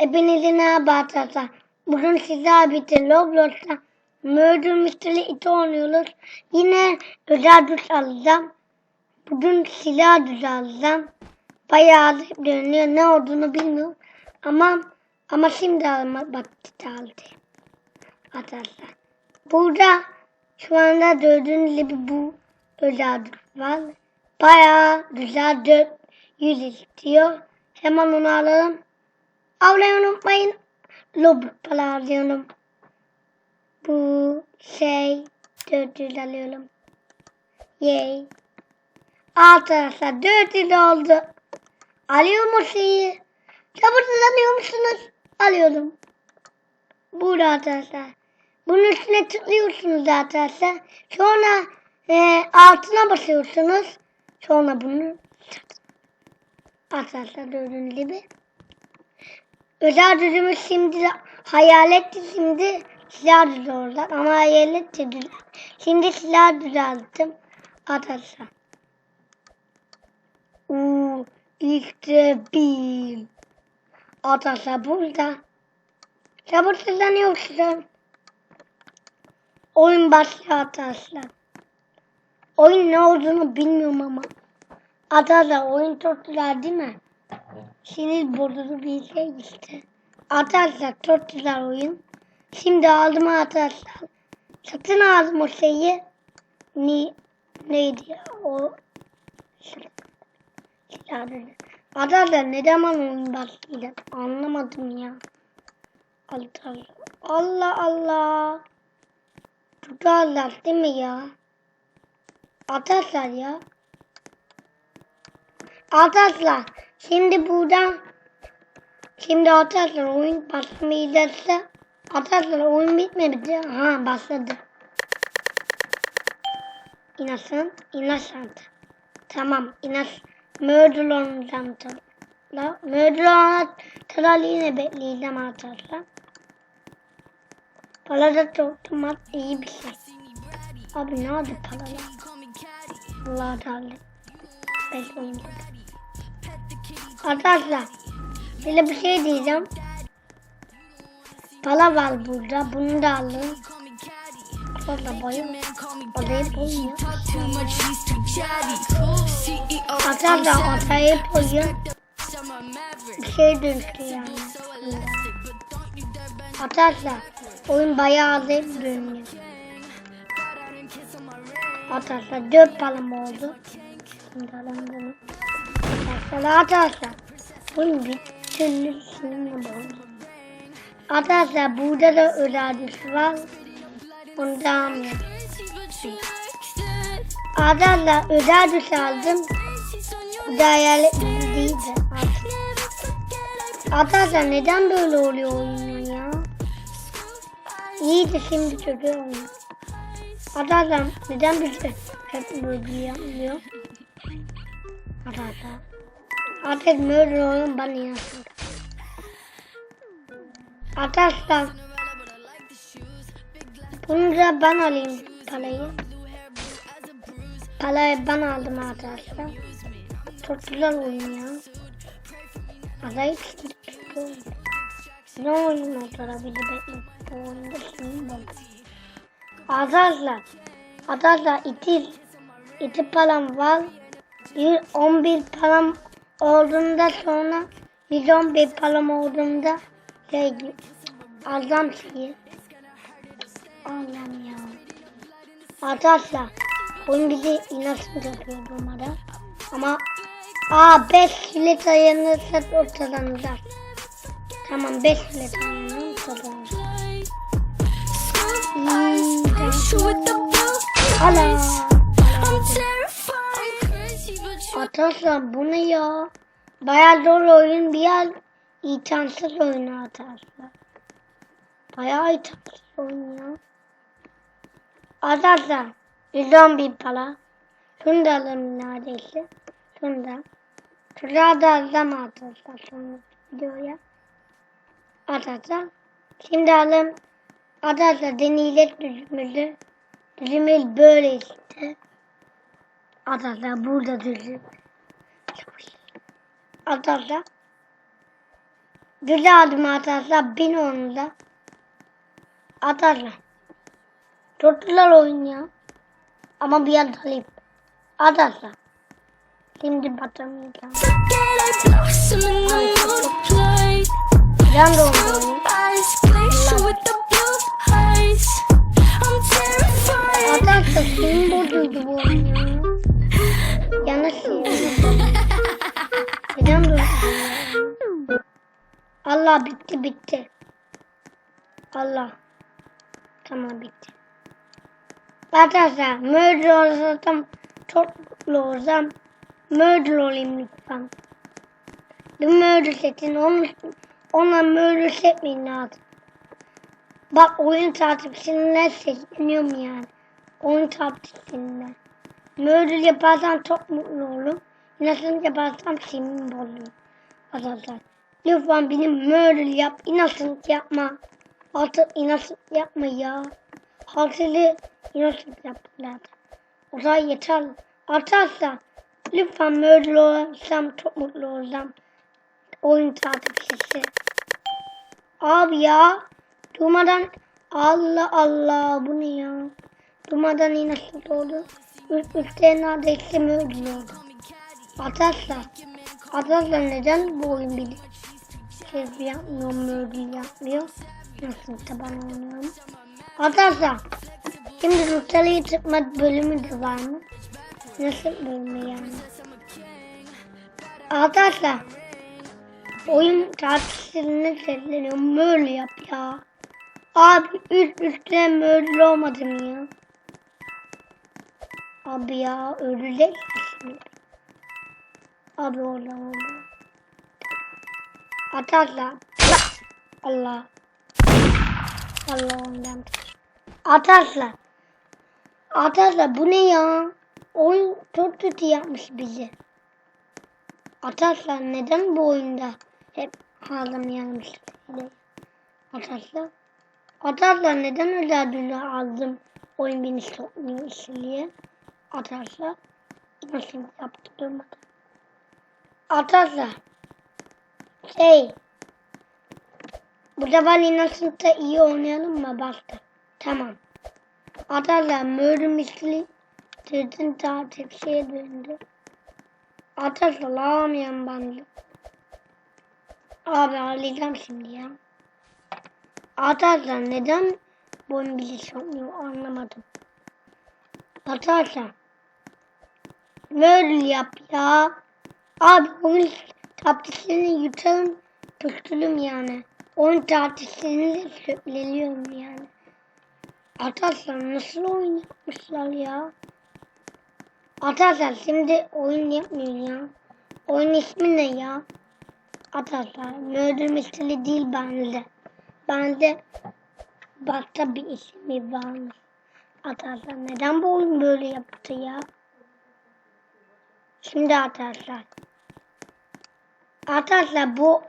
Hepinize merhaba arkadaşlar. Bugün sizler birlikte Roblox'ta Murder Mystery 2 oynuyoruz. Yine özel güç alacağım. Bugün silah düz alacağım. Bayağı dönüyor. Ne olduğunu bilmiyorum. Ama ama şimdi alma vakti aldı. Arkadaşlar. Burada şu anda gördüğünüz gibi bu özel güç var. Bayağı güzel 400 istiyor. Hemen onu alalım. Avlayı unutmayın. Lobuk para alıyorum. Bu şey 400 alıyorum. Yay. Arkadaşlar 400 oldu. Alıyor mu şeyi? Sabırsızlanıyor musunuz? Alıyorum. Burada arkadaşlar. Bunun üstüne tıklıyorsunuz arkadaşlar. Sonra e, altına basıyorsunuz. Sonra bunu arkadaşlar gördüğünüz gibi. Özel düzümü şimdi hayalet şimdi silah düzü ama hayalet de düz. Şimdi silah düzelttim. Arkadaşlar. Uuu işte bir. Arkadaşlar burada. Sabırsızlanıyorsun. Oyun başlıyor arkadaşlar. Oyun ne olduğunu bilmiyorum ama. Arkadaşlar oyun çok güzel değil mi? Sinir bozucu bir şey işte. Arkadaşlar çok güzel oyun. Şimdi aldım arkadaşlar. Satın aldım o şeyi. Ni, neydi o? Silahını. Arkadaşlar ne zaman oyun başlayacak? Anlamadım ya. Allah Allah. Allah. Tutarlar değil mi ya? Arkadaşlar ya. Arkadaşlar şimdi buradan şimdi arkadaşlar oyun başlamayacaksa arkadaşlar oyun bitmedi. Ha başladı. Innocent, innocent. Tamam, innocent. Murder olacağım tabi. Murder olacağım yine bekleyeceğim arkadaşlar. Para da tutmak iyi bir şey. Abi ne oldu paralar? Allah Teala. Bekleyin. Arkadaşlar böyle bir şey diyeceğim. Pala var burada. Bunu da alın. Orada boyun. Odayı boyun. Arkadaşlar odayı boyun. Bir şey dönüştü yani. Arkadaşlar oyun bayağı az dönüyor. Arkadaşlar dört palam oldu. Şimdi alalım bunu. Arkadaşlar arkadaşlar. Bir türlü sinirle oldu. Arkadaşlar burada da ödadisi var. Onu da almıyorum. Arkadaşlar ödadisi aldım. Bu da değildi. Arkadaşlar neden böyle oluyor oyunun ya? İyi de şimdi kötü oynuyor. Arkadaşlar neden bize hep böyle yapmıyor? Arkadaşlar. Artık böyle oyun bana yazın. Arkadaşlar. Bunu da ben alayım parayı. Parayı ben aldım arkadaşlar. Çok güzel oyun ya. Güzel oyun. Ne oyun benim bu oyunda şimdi oldu. Arkadaşlar. Arkadaşlar iti, iti param var. 11 param olduğunda sonra 111 param olduğunda şey azam şeyi. Allah'ım ya. Arkadaşlar oyun bizi inasın yapıyor numara. Ama Aa 5 kilit ayırırsak ortalanacak. Tamam 5 kilit ayırırsak ortalanacak. Hala. Arkadaşlar bu ne ya? Bayağı zor oyun bir yer itansız oyun arkadaşlar. Bayağı itansız oyun ya. Arkadaşlar 111 para. Şunu da alalım neredeyse. Şunu da. Şurada da alacağım arkadaşlar sonra videoya. Arkadaşlar. Şimdi alalım. Arkadaşlar deneyecek düzümüzü. Düzümüz böyle işte. Arkadaşlar burada düzüm. Arkadaşlar. Güzel adım atarsa bin onu da. Atarlar. Tuttular oyun ya. Ama bir an alayım. Atarlar. Şimdi batamayacağım. Can da oyun oyun. Eyes glacial with the Allah bitti bitti. Allah. Tamam bitti. Arkadaşlar murder olsam çok mutlu olsam murder olayım lütfen. Bir murder setin onu, ona murder setmeyin lazım. Bak oyun takipçisinden seçiniyorum yani. Oyun takipçisinden. Murder yaparsam çok mutlu olurum. Nasıl yaparsam sinirim bozuluyor. Arkadaşlar lütfen benim murder yap. Innocent yapma. Artık innocent yapma ya. Hatırlı innocent yaptılar. O zaman yeter. Arkadaşlar lütfen murder olsam çok mutlu olacağım. Oyun takipçisi. Abi ya. Durmadan Allah Allah bu ne ya? Durmadan innocent oldu. Üst üste neredeyse murder oldu. Arkadaşlar. Arkadaşlar neden bu oyun bir şey yapmıyor, murder yapmıyor? Nasıl taban oynuyorum? Arkadaşlar. Şimdi Rusya'yı çıkma bölümü de var mı? Nasıl bölümü yani? Arkadaşlar. Oyun tartışılığına sesleniyorum. Böyle yap ya. Abi üst üstüne böyle olmadım ya. Abi ya ölecek? Abi orada Atarla. Allah. Allah ondan. Atarla. Atarla bu ne ya? Oyun çok kötü yapmış bizi. Atarla neden bu oyunda hep halim yanlış? Atarla. Atarla neden öyle adını aldım? Oyun beni sokmuyor işliye. Atarla. Nasıl yaptı durmadan. Atarla. Şey. Bu sefer Innocent'ta iyi oynayalım mı? Bastı. Tamam. Atarla. Murder Mystery. Tırtın tatil şeye döndü. Atarla. Lağmayan bandı. Abi ağlayacağım şimdi ya. Atarla. Neden boyun bizi sokmuyor anlamadım. Atarla. Murder yap ya. Abi oyun tartışlarını yutalım, püskülüm yani. Oyun tartışlarını da söyleniyorum yani. Arkadaşlar nasıl oyun yapmışlar ya? Arkadaşlar şimdi oyun yapmıyor ya. Oyun ismi ne ya? Arkadaşlar Murder Mystery değil bende. Bende başka bir ismi varmış. Arkadaşlar neden bu oyun böyle yaptı ya? Şimdi arkadaşlar. Arkadaşlar bu